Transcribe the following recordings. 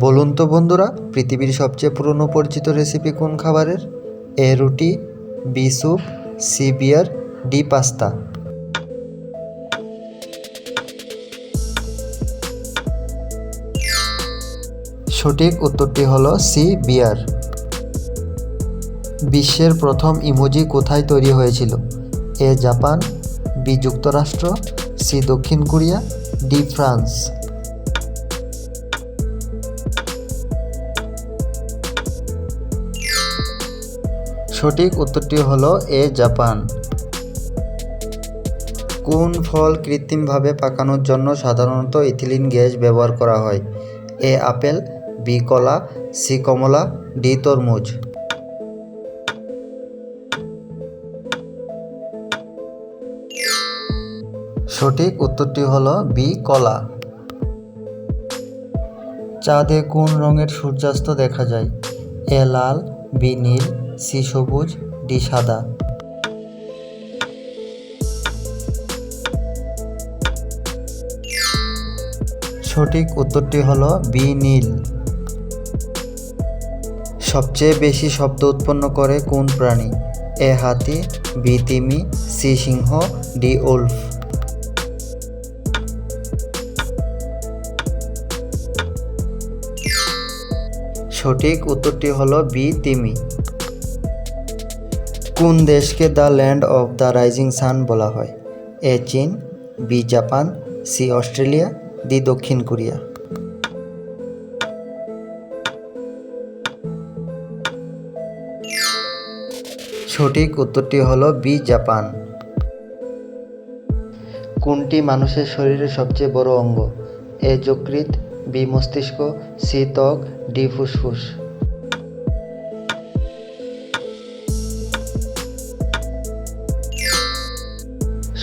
বলুন তো বন্ধুরা, পৃথিবীর সবচেয়ে পুরনো পরিচিত রেসিপি কোন খাবারের? এ রুটি, B soup, C beer, D pasta. সঠিক উত্তরটি হল সি বিয়ার। বিশ্বের প্রথম ইমোজি কোথায় তৈরি হয়েছিল? এ জাপান, বি যুক্তরাষ্ট্র, সি দক্ষিণ কোরিয়া, ডি ফ্রান্স। সঠিক উত্তরটি হলো এ, জাপান। কোন ফল কৃত্রিমভাবে পাকানোর জন্য সাধারণত ইথিলিন গ্যাস ব্যবহার করা হয়? এ, আপেল, বি, কলা, সি, কমলা, ডি, তরমুজ। সঠিক উত্তরটি হলো বি, কলা। চাঁদে কোন রঙের সূর্যাস্ত দেখা যায়? এ, লাল, বি, নীল সি সবুজ, ডি সাদা। সঠিক উত্তরটি হল বি, নীল। সবচেয়ে বেশি শব্দ উৎপন্ন করে কোন প্রাণী? এ, হাতি, বি, তিমি, সি, সিংহ, ডি, উল্ফ। সঠিক উত্তরটি হল বি, তিমি। কোন দেশকে the land of the rising sun বলা হয়? এ, চীন, B, Japan, C, Australia D দক্ষিণ কোরিয়া। সঠিক উত্তরটি হলো বি, জাপান। কোনটি মানুষের শরীরের সবচেয়ে বড় অঙ্গ? এ যকৃত বি, মস্তিষ্ক, সি, ত্বক, ডি, ফুসফুস।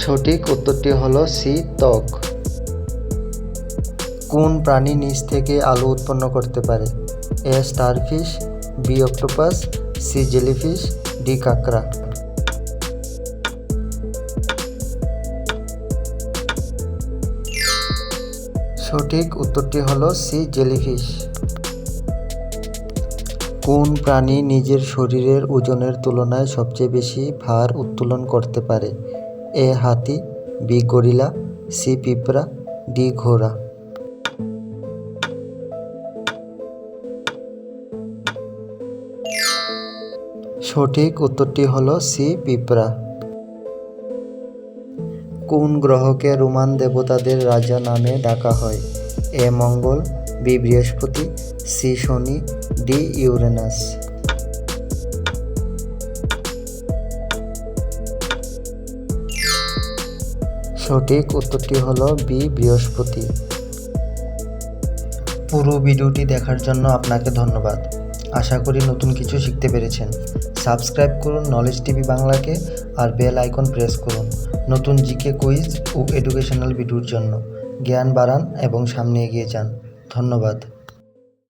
সঠিক উত্তরটি হলো সি, ত্বক। কোন প্রাণী নিচ থেকে আলু উৎপন্ন করতে পারে? A, starfish, B, octopus, C, jellyfish, D, কাঁকড়া। সঠিক উত্তরটি হলো সি, জেলিফিশ। কোন প্রাণী নিজের শরীরের ওজনের তুলনায় সবচেয়ে বেশি ভার উত্তোলন করতে পারে? এ হাতি, বি গরিলা, সি পিঁপড়া, ডি ঘোড়া। সঠিক উত্তরটি হল সি পিঁপড়া। কোন গ্রহকে রোমান দেবতাদের রাজা নামে ডাকা হয়? এ মঙ্গল, বি বৃহস্পতি, সি শনি, ডি ইউরেনাস। সঠিক উত্তরটি হল বি বৃহস্পতি। পুরো ভিডিওটি দেখার জন্য আপনাকে ধন্যবাদ। আশা করি নতুন কিছু শিখতে পেরেছেন। সাবস্ক্রাইব করুন নলেজ টিভি বাংলাকে আর বেল আইকন প্রেস করুন। নতুন জিকে কুইজ ও এডুকেশনাল ভিডিওর জন্য। জ্ঞান বাড়ান এবং সামনে এগিয়ে যান। ধন্যবাদ।